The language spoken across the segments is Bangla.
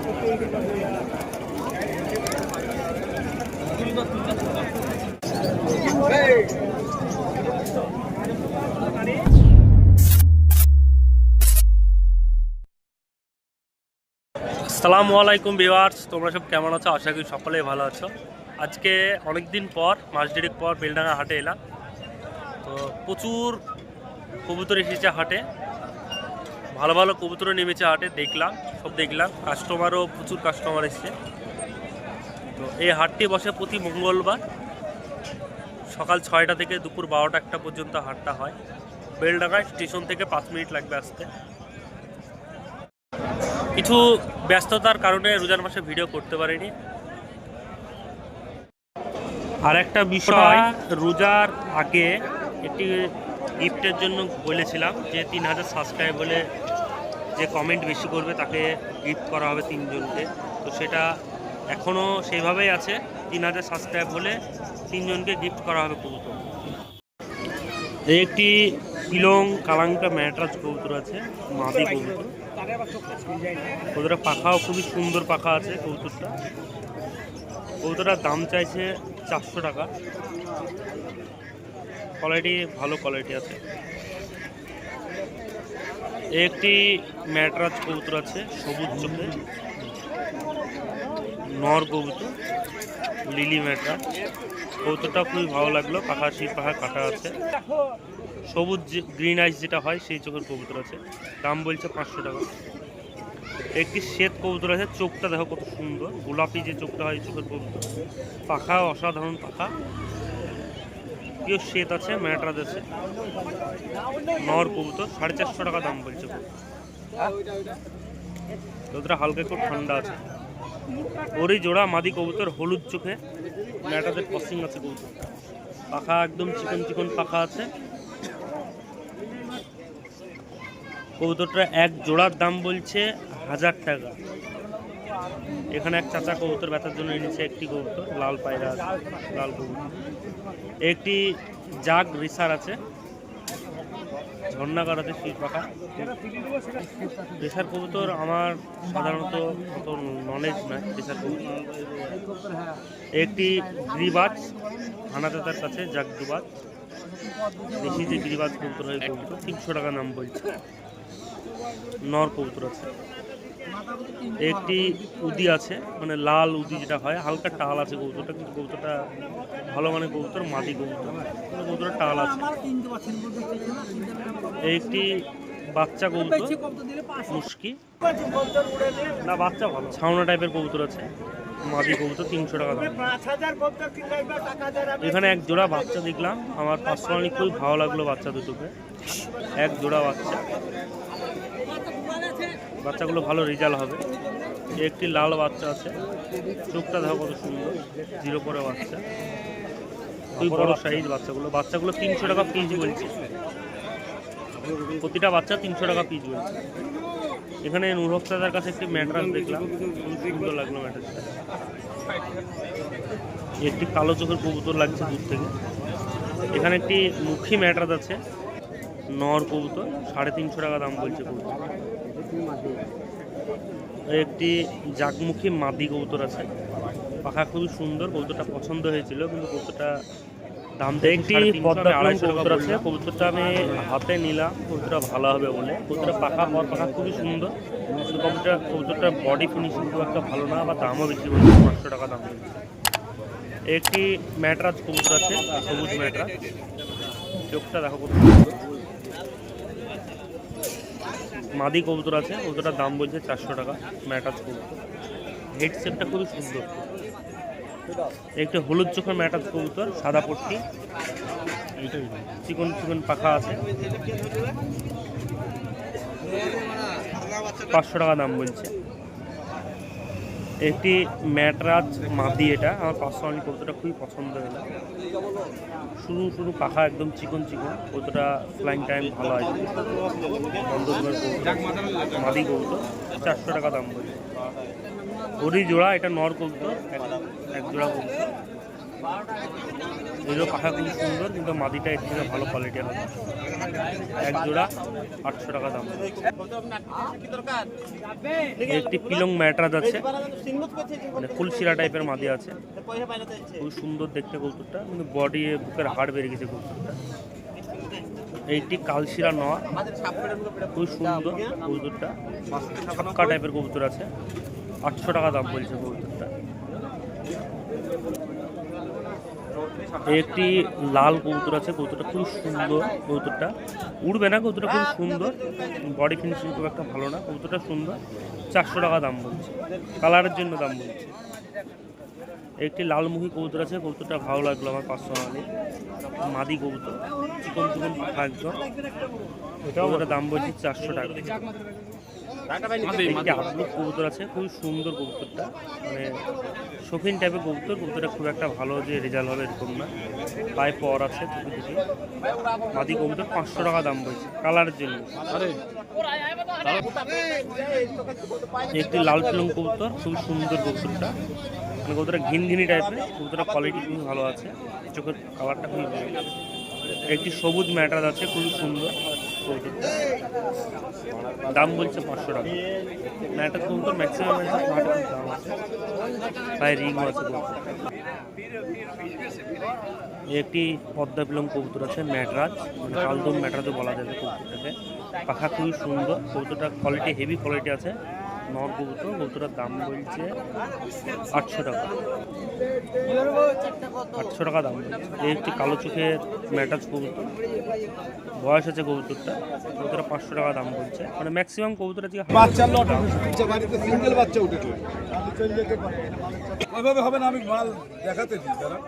আসসালামু আলাইকুম ভিউয়ার্স, তোমরা সব কেমন আছো? আশা করি সকলেই ভালো আছো। আজকে অনেক দিন পর, মাস দেড়েক পর বেলডাঙ্গা হাটে এলাম। তো প্রচুর কবুতর এসেছে হাটে। ভালো ভালো কবুতর নেমেছে হাটে, দেখলাম, সব দেখলাম। কাস্টমারও প্রচুর কাস্টমার এসছে। তো এই হাটটি বসে প্রতি মঙ্গলবার সকাল ছয়টা থেকে দুপুর বারোটা একটা পর্যন্ত হাটটা হয়। বেলডাঙ্গায় স্টেশন থেকে পাঁচ মিনিট লাগবে আসতে। কিছু ব্যস্ততার কারণে রোজার মাসে ভিডিও করতে পারিনি। আর একটা বিষয়, রোজার আগে একটি গিফটের জন্য বলেছিলাম যে তিন হাজার সাবস্ক্রাইব বলে যে কমেন্ট বেশি করবে তাকে গিফট করা হবে তিনজনকে। তো সেটা এখনও সেইভাবেই আছে, তিন হাজার সাবস্ক্রাইব হলে তিনজনকে গিফট করা হবে কবুতর। এই একটি শিলং কালাঙ্কা ম্যাট্রাস কবুতর আছে, মাদি কবুতর। কবুতরের পাখাও খুবই সুন্দর পাখা আছে কবুতরটা। কবুতরটার দাম চাইছে চারশো টাকা। কোয়ালিটি ভালো কোয়ালিটি আছে। একটি ম্যাটরাজ কবুতর আছে, সবুজ চোখে। নর কবুতর, লিলি ম্যাটরাজ। কবুতরটা খুবই ভালো লাগল, পাখা সেই পাখা কাটা আছে। সবুজ গ্রিন আইস যেটা হয়, সেই চোখের কবুতর আছে। দাম বলছে পাঁচশো টাকা। একটি শ্বেত কবুতর আছে, চোখটা দেখো কত সুন্দর। গোলাপি যে চোখটা হয় চোখের কবুতর। পাখা অসাধারণ পাখা। কেউ শ্বেত আছে, ম্যাটরাজ আছে। নর কবুতর, সাড়ে চারশো টাকা দাম বলছে। কবুতরটা হালকা একটু ঠান্ডা আছে। ওরই জোড়া, মাদি কবুতর, হলুদ চোখে। ম্যাটাদের ক্রসিং আছে কবুতর। পাখা একদম চিকন চিকন পাখা আছে। কবুতরটা এক জোড়ার দাম বলছে হাজার টাকা। এখানে এক চাচা কবুতর ব্যথার জন্য এনেছে একটি কবুতর, লাল পায়রা লাল কবুতর একটি জাগ রিসার আছে ঝর্ণা করাতে সুই পাখা। রেসার কবুতর আমার সাধারণত অত নলেজ নয় রেসার কবুতর। একটি গ্রিবাজ হানাদাতার কাছে, জাগ গ্রিবাজ। দেশি যে গ্রিবাজ কবুতর হয় কবুতর, তিনশো টাকা নাম বলছে। নর কবুতর আছে। একটি উদি আছে মানে লাল উদি যেটা হয়, হালকা টাল আছে কবুতরটা, কিন্তু কবুতরটা ভালো মানে মাটি কবুতর কিন্তু কবুতরের টাল আছে। একটি বাচ্চা কবুতর, মুশকি। না, বাচ্চা ভালো। ছাউনা টাইপের কবুতর আছে, মাদি কবুতর, তিনশো টাকা দাম। এখানে এক জোড়া বাচ্চা দেখলাম, আমার পার্সোনালি খুবই ভালো লাগল বাচ্চা দুটোকে। এক জোড়া বাচ্চা। বাচ্চাগুলো ভালো রেজাল্ট হবে। একটি লাল বাচ্চা আছে। চোখটা দেখো কত সুন্দর। জিরো পরে বাচ্চা। খুবই বড় সাইজ বাচ্চাগুলো। বাচ্চাগুলো তিনশো টাকা পিস বলছে। প্রতিটা বাচ্চা তিনশো টাকা পিস বলছে। এখানে দাদার কাছে একটি ম্যাট্রাস দেখলাম। খুব সুন্দর লাগল ম্যাট্রাসটা একটি কালো চোখের কবুতর লাগছে দূর থেকে। এখানে একটি মুখী ম্যাট্রাস আছে। নর কবুতর। সাড়ে তিনশো টাকা দাম বলছে কবুতর। একটি জাগমুখী মাদি কবুতর আছে। পাখা খুবই সুন্দর কবুতরটা পছন্দ হয়েছিল কিন্তু কবুতরটা দাম একটি পদ্মা আড়াইশো কবুতর আছে। কবুতরটা আমি হাতে নিলাম কবুতরটা ভালো হবে বলে। কবুতরটা পাখা পর পাখা খুবই সুন্দর। কিন্তু কবুতরটা কবুতরটার বডি ফিনিশিং খুব একটা ভালো না বা দামও বেশি বলছে পাঁচশো টাকা দাম একটি ম্যাটরাজ কবুতর আছে সবুজ ম্যাটরাজ। চোখটা দেখো সুন্দর। মাদি কবুতর আছে, কবুতরটার দাম বলছে চারশো টাকা, ম্যাটাজ কবুতর। হেড সেটটা খুবই সুন্দর। একটা হলুদ চোখের ম্যাটাজ কবুতর, সাদা পট্টি। চিকন চিকন পাখা আছে। পাঁচশো টাকা দাম বলছে। একটি ম্যাটরাজ মাদি এটা। আমার পার্সোনালি কবুতরটা খুবই পছন্দ এটা শুরু শুরু পাখা একদম চিকন চিকন। কবুতরটা ফ্লাইং টাইম ভালো আছে মাদি কবুতর। চারশো টাকা দাম বলছে ওরই জোড়া, এটা নর কবুতর। এক- জোড়া কবুতর। এগুলো পাখা খুব সুন্দর, কিন্তু মাদিটা এর থেকে ভালো কোয়ালিটি হবে এক জোড়া, আটশো টাকা দাম। একটি পিলং ম্যাটরাজ আছে। মানে ফুলশিরা টাইপের মাদি আছে। খুব সুন্দর দেখতে কৌতুকটা, কিন্তু বডি বুকের হাড় বেড়ে গেছে কৌতুকটা। এইটি কালশিরা নয়া। খুব সুন্দর কবুতরটা ছক্কা টাইপের কবুতর আছে। আটশো টাকা দাম বলছে কবুতরটা এই একটি লাল কবুতর আছে, কবুতরটা খুব সুন্দর কবুতরটা। উড়বে না কবুতরটা খুব সুন্দর। বডি ফিনিশিং খুব একটা ভালো না, কবুতরটা সুন্দর। চারশো টাকা দাম বলছে। কালারের জন্য দাম বলছে। একটি লালমুখী কবুতর আছে, কবুতরটা ভালো লাগল আমার পাঁচশো পার্সোনালি মাদি কবুতর চিকন চিকন পাখা একদম কবুতরের দাম বলছি চারশো টাকা। কবুতর আছে খুব সুন্দর কবুতরটা। মানে শৌখিন টাইপের কবুতর কবুতরটা খুব একটা ভালো যে রেজাল্ট হবে এরকম না। পায়ে পর আছে দেখি মাদি কবুতর পাঁচশো টাকা দাম বলছে কালারের জন্য একটি লাল পিলং কবুতর খুব সুন্দর কবুতরটা। মানে কবুতরটা ঘিন ঘিনি টাইপের কবুতরটা কোয়ালিটি খুবই ভালো আছে। চোখের কালারটা খুবই ভালো। একটি সবুজ ম্যাটার আছে খুবই সুন্দর। দাম বলছে পাঁচশো টাকা। ম্যাটার কবুতর ম্যাক্সিমাম দাম আছে। একটি পদ্মা বিলং কবুতর আছে, ম্যাটরাজ। মানে কালদম ম্যাটরাজও বলা যায় কবুতরটাকে। পাখা খুবই সুন্দর কবুতরটা কোয়ালিটি হেভি কোয়ালিটি আছে। নর কবুতর কবুতরের দাম বলছে আটশো টাকা। আটশো টাকা দাম এই একটি কালো চোখের ম্যাটাজ কবুতর। বয়স আছে কবুতরটা। কবুতরটা পাঁচশো টাকা দাম বলছে। মানে ম্যাক্সিমাম কবুতর আজকে উঠেছে বাড়িতে সিঙ্গেল বাচ্চা উঠেছে ওইভাবে হবে না আমি মাল দেখাতে দিই দাদা।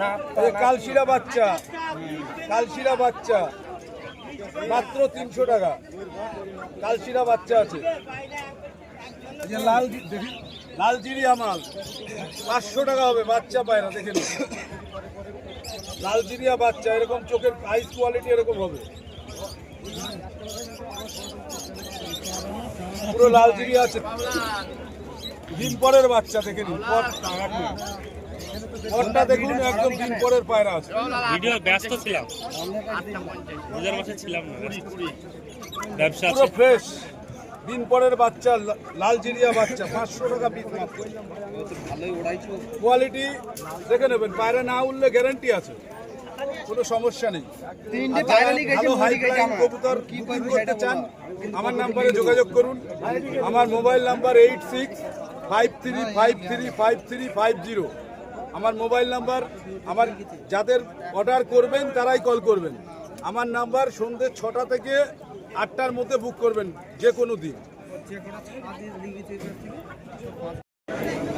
না কালশিরা বাচ্চা। কালশিরা বাচ্চা। মাত্র তিনশো টাকা। কালশিরা বাচ্চা আছে। এই যে লাল জি- দেখি লাল জিরিয়া মাল পাঁচশো টাকা হবে বাচ্চা পায় না দেখে নিন লাল জিরিয়া বাচ্চা এরকম চোখের আইস কোয়ালিটি এরকম হবে। পুরো লাল জিরিয়া আছে। দিন পরের বাচ্চা দেখে নিন পর- পরটা দেখুন একদম দিন পরের পায়রা আছে। ভিডিও ব্যস্ত ছিলাম। রোজার মাসে ছিলাম না ব্যবসা পুরো ফ্রেশ দিন পরের বাচ্চা লা- লাল জিরিয়া বাচ্চা পাঁচশো টাকা পিস মাত্র। কোয়ালিটি দেখে নেবেন পায়রা না উঠলে গ্যারান্টি আছে। কোনো সমস্যা নেই। আর ভালো হাই ফ্লাইং কবুতর বুকিং করতে চান আমার নাম্বারে যোগাযোগ করুন। আমার mobile number eight six five three five three five three five zero আমার মোবাইল নাম্বার আমার যাদের অর্ডার করবেন তারাই কল করবেন। আমার নাম্বার সন্ধ্যে ছটা থেকে আটটার মধ্যে বুক করবেন যে কোনো দিন।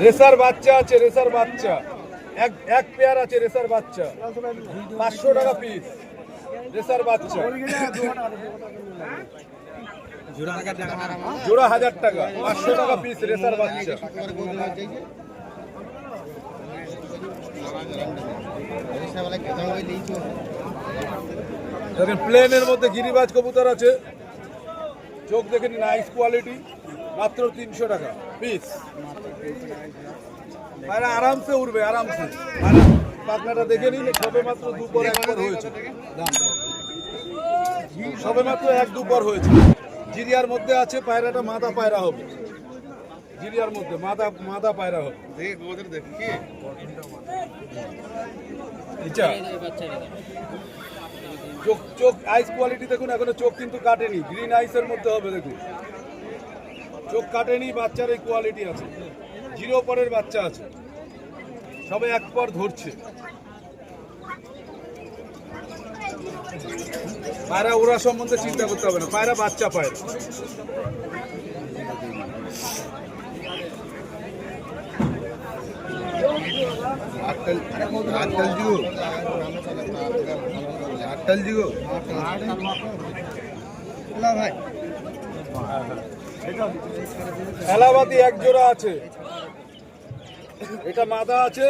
রেসার বাচ্চা আছে, রেসার বাচ্চা। এক এক পেয়ার আছে রেসার বাচ্চা। পাঁচশো টাকা পিস রেসার বাচ্চা। জোড়া হাজার টাকা, পাঁচশো টাকা পিস রেসার বাচ্চা। দেখেন প্লেনের মধ্যে গিরিবাজ কবুতর আছে। চোখ দেখে নিন নাইস কোয়ালিটি মাত্র তিনশো টাকা পিস পায়রা আরামসে উঠবে আরামসে। পাখনাটা দেখে নিন সবে মাত্র দুপর একবার হয়েছে। সবে মাত্র এক দুপর হয়েছে। জিরিয়ার মধ্যে আছে পায়রাটা মাদা পায়রা হবে। জিরিয়ার মধ্যে মাদা মাদা পায়রা হবে। চোখ চোখ আইস কোয়ালিটি দেখুন, এখনও চোখ কিন্তু কাটেনি। গ্রিন আইসের মধ্যে হবে, দেখুন। চোখ কাটেনি, বাচ্চার এই কোয়ালিটি আছে। জিরো পরের বাচ্চা আছে। সবে এক পর ধরছে। পায়রা, ওরা সম্বন্ধে চিন্তা করতে হবে না। পায়রা বাচ্চা পায়রা। আটকাল আটকাল জিও আটটাল দিগো খেলা এক জোড়া আছে। এটা মাদা আছে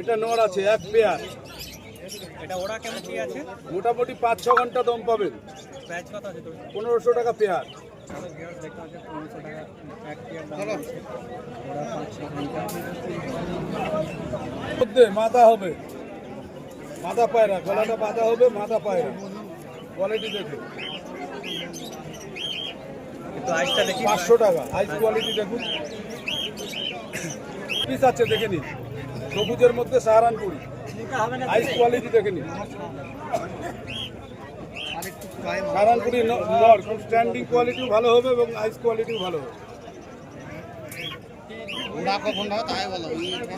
এটা নর আছে এক পেয়ার। মোটামুটি পাঁচ ছ ঘণ্টা দম পাবেন। পনেরোশো টাকা পেয়ার। মাথা হবে। মাদা মাথা পায়রা গলাটা বাঁধা হবে মাথা পায়রা। কোয়ালিটি দেখে। পাঁচশো টাকা আইস কোয়ালিটি দেখুন। পিস আছে দেখে নিন। সবুজের মধ্যে সাহারানপুরি। আইস কোয়ালিটি দেখে নিন। সাহারানপুরি নর স্ট্যান্ডিং কোয়ালিটিও ভালো হবে এবং আইস কোয়ালিটিও ভালো হবে।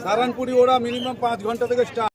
সাহারানপুরি ওরা মিনিমাম পাঁচ ঘণ্টা থেকে স্টার্ট